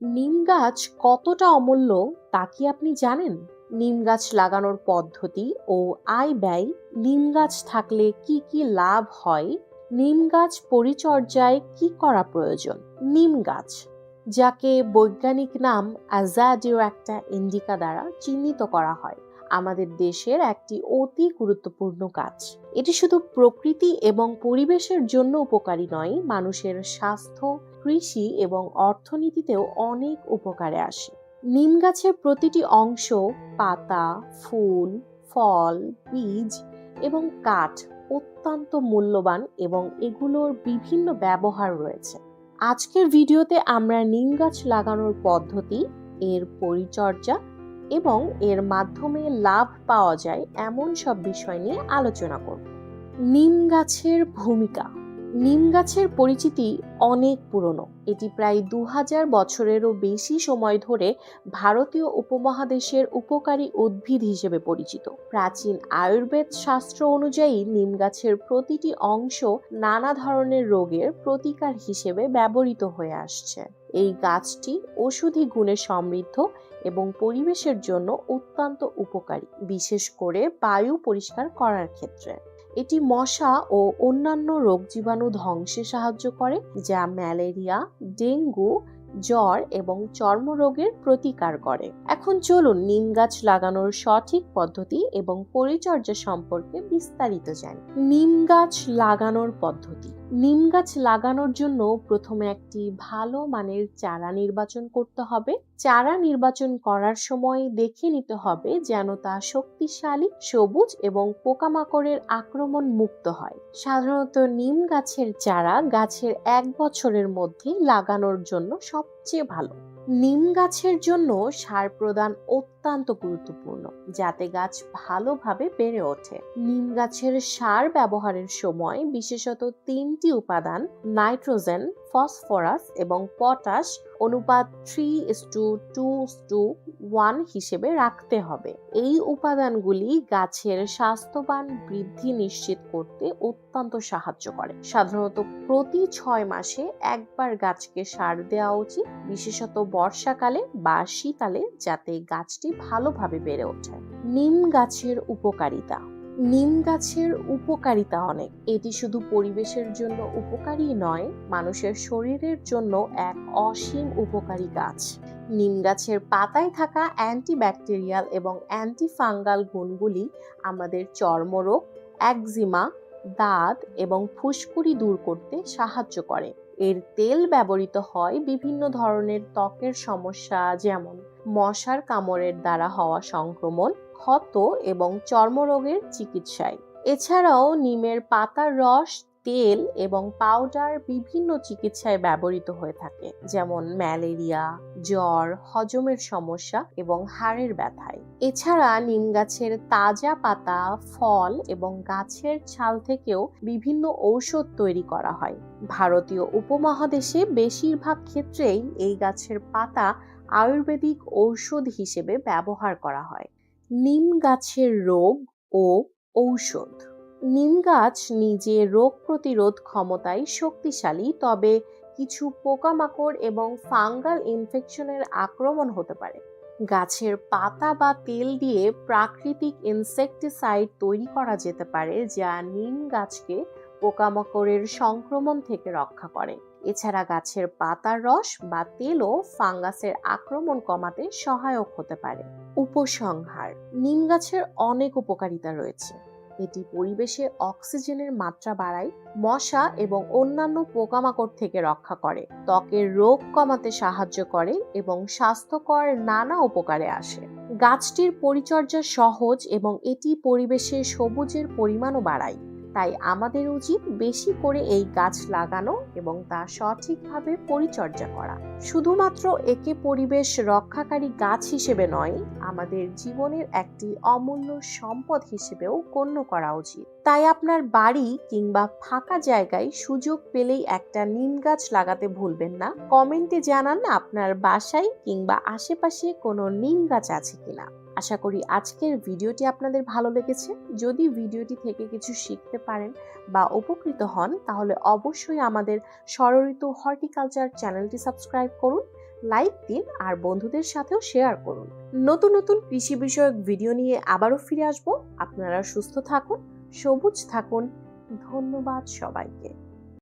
নিম গাছ কতটা অমূল্য তা কি আপনি জানেন? নিম গাছ লাগানোর পদ্ধতি ও আয় ব্যয় নিম গাছ থাকলে কি কি লাভ হয়? নিম গাছ পরিচর্যায় কি করা প্রয়োজন? নিম গাছ, যাকে বৈজ্ঞানিক নাম অ্যাজাডিও একটা ইন্ডিকা দ্বারা চিহ্নিত করা হয়, আমাদের দেশের একটি অতি গুরুত্বপূর্ণ গাছ। এটি শুধু প্রকৃতি এবং পরিবেশের জন্য উপকারী নয়, মানুষের স্বাস্থ্য কৃষি এবং অর্থনীতিতেও অনেক উপকারে আসে। নিম গাছের প্রতিটি অংশ পাতা, ফুল, ফল, বীজ এবং কাঠ অত্যন্ত মূল্যবান এবং এগুলোর বিভিন্ন ব্যবহার রয়েছে। আজকের ভিডিওতে আমরা নিম গাছ লাগানোর পদ্ধতি, এর পরিচর্যা এবং এর মাধ্যমে লাভ পাওয়া যায় এমন সব বিষয় নিয়ে আলোচনা করব। নিম গাছের ভূমিকা নিম গাছের পরিচিতি অনেক পুরনো। এটি প্রায় দু হাজার বছরেরও বেশি সময় ধরে ভারতীয় উপমহাদেশের উপকারী উদ্ভিদ হিসেবে পরিচিত। প্রাচীন আয়ুর্বেদ শাস্ত্র অনুযায়ী নিম গাছের প্রতিটি অংশ নানা ধরনের রোগের প্রতিকার হিসেবে ব্যবহৃত হয়ে আসছে। এই গাছটি ওষুধি গুণে সমৃদ্ধ এবং পরিবেশের জন্য অত্যন্ত উপকারী, বিশেষ করে বায়ু পরিষ্কার করার ক্ষেত্রে। এটি মশা ও অন্যান্য রোগ জীবাণু ধ্বংসে সাহায্য করে যা ম্যালেরিয়া ডেঙ্গু জ্বর এবং চর্মরোগের প্রতিকার করে। এখন চলুন নিম গাছ লাগানোর সঠিক পদ্ধতি এবং পরিচর্যা সম্পর্কে বিস্তারিত জানি। নিম গাছ লাগানোর পদ্ধতি। নিম গাছ লাগানোর জন্য প্রথমে একটি ভালো মানের চারা নির্বাচন করতে হবে। চারা নির্বাচন করার সময় দেখে নিতে হবে যেন তা শক্তিশালী, সবুজ এবং পোকামাকড়ের আক্রমণ মুক্ত হয়। সাধারণত নিম গাছের চারা গাছের এক বছরের মধ্যে লাগানোর জন্য সবচেয়ে ভালো। নিম গাছের জন্য সার প্রদান অত্যন্ত গুরুত্বপূর্ণ, যাতে গাছ ভালোভাবে বেড়ে ওঠে। নিম গাছের সার ব্যবহারের সময় বিশেষত তিনটি উপাদান নাইট্রোজেন, ফসফরাস এবং পটাশ অনুপাত three two two two one হিসেবে রাখতে হবে। এই উপাদানগুলি গাছের স্বাস্থ্যবান বৃদ্ধি নিশ্চিত করতে অত্যন্ত সাহায্য করে। সাধারণত প্রতি ছয় মাসে একবার গাছকে সার দেওয়া উচিত, বিশেষত বর্ষাকালে বা শীতালে, যাতে গাছটি ভালোভাবে বেড়ে ওঠে। নিম গাছের উপকারিতা। নিম গাছের উপকারিতা অনেক। এটি শুধু পরিবেশের জন্য উপকারী নয়, মানুষের শরীরের জন্য এক অসীম উপকারী গাছ। নিম গাছের পাতায় থাকা অ্যান্টিব্যাকটেরিয়াল এবং অ্যান্টিফাঙ্গাল গুণগুলি আমাদের চর্মরোগ, একজিমা, দাঁত এবং ফুসকুড়ি দূর করতে সাহায্য করে। এর তেল ব্যবহৃত হয় বিভিন্ন ধরনের ত্বকের সমস্যা, যেমন মশার কামড়ের দ্বারা হওয়া সংক্রমণ, ক্ষত এবং চর্মরোগের চিকিৎসায়। এছাড়াও নিমের পাতার রস, তেল এবং পাউডার বিভিন্ন চিকিৎসায় ব্যবহৃত হয়ে থাকে, যেমন ম্যালেরিয়া, জ্বর, হজমের সমস্যা এবং হাড়ের ব্যথায়। এছাড়া নিম গাছের তাজা পাতা, ফল এবং গাছের ছাল থেকেও বিভিন্ন ঔষধ তৈরি করা হয়। ভারতীয় উপমহাদেশে বেশিরভাগ ক্ষেত্রেই এই গাছের পাতা আয়ুর্বেদিক ঔষধ হিসেবে ব্যবহার করা হয়। নিম গাছের রোগ ও ঔষধ। নিম গাছ নিজে রোগ প্রতিরোধ ক্ষমতায় শক্তিশালী, তবে কিছু পোকামাকড় এবং ফাঙ্গাল ইনফেকশনের আক্রমণ হতে পারে। গাছের পাতা বা তেল দিয়ে প্রাকৃতিক ইনসেকটিসাইড তৈরি করা যেতে পারে, যা নিম গাছকে পোকামাকড়ের সংক্রমণ থেকে রক্ষা করে। এছাড়া গাছের পাতার রস বা তেলও ফাঙ্গাসের আক্রমণ কমাতে সহায়ক হতে পারে। উপসংহার, নিম গাছের অনেক উপকারিতা রয়েছে। এটি পরিবেশে অক্সিজেনের মাত্রা বাড়ায়, মশা এবং অন্যান্য পোকামাকড় থেকে রক্ষা করে। ত্বকের রোগ কমাতে সাহায্য করে এবং স্বাস্থ্যকর নানা উপকারে আসে। গাছটির পরিচর্যা সহজ এবং এটি পরিবেশে সবুজের পরিমাণও বাড়ায়। তাই আমাদের উচিত বেশি করে এই গাছ লাগানো এবং তা সঠিকভাবে পরিচর্যা করা। শুধুমাত্র একে পরিবেশ রক্ষাকারী গাছ হিসেবে নয়, আমাদের জীবনের একটি অমূল্য সম্পদ হিসেবেও গণ্য করা উচিত। তাই আপনার বাড়ি কিংবা ফাঁকা জায়গায় সুযোগ পেলেই একটা নিম গাছ লাগাতে ভুলবেন না। কমেন্টে জানান আপনার বাসায় কিংবা আশেপাশে কোনো নিম গাছ আছে কিনা। আশা করি আজকের ভিডিওটি আপনাদের ভালো লেগেছে। যদি ভিডিওটি থেকে কিছু শিখতে পারেন বা উপকৃত হন, তাহলে অবশ্যই আমাদের সররিত হর্টিকালচার চ্যানেলটি সাবস্ক্রাইব করুন, লাইক দিন আর বন্ধুদের সাথেও শেয়ার করুন। নতুন নতুন কৃষি বিষয়ক ভিডিও নিয়ে আবারও ফিরে আসব। আপনারা সুস্থ থাকুন, সবুজ থাকুন। ধন্যবাদ সবাইকে।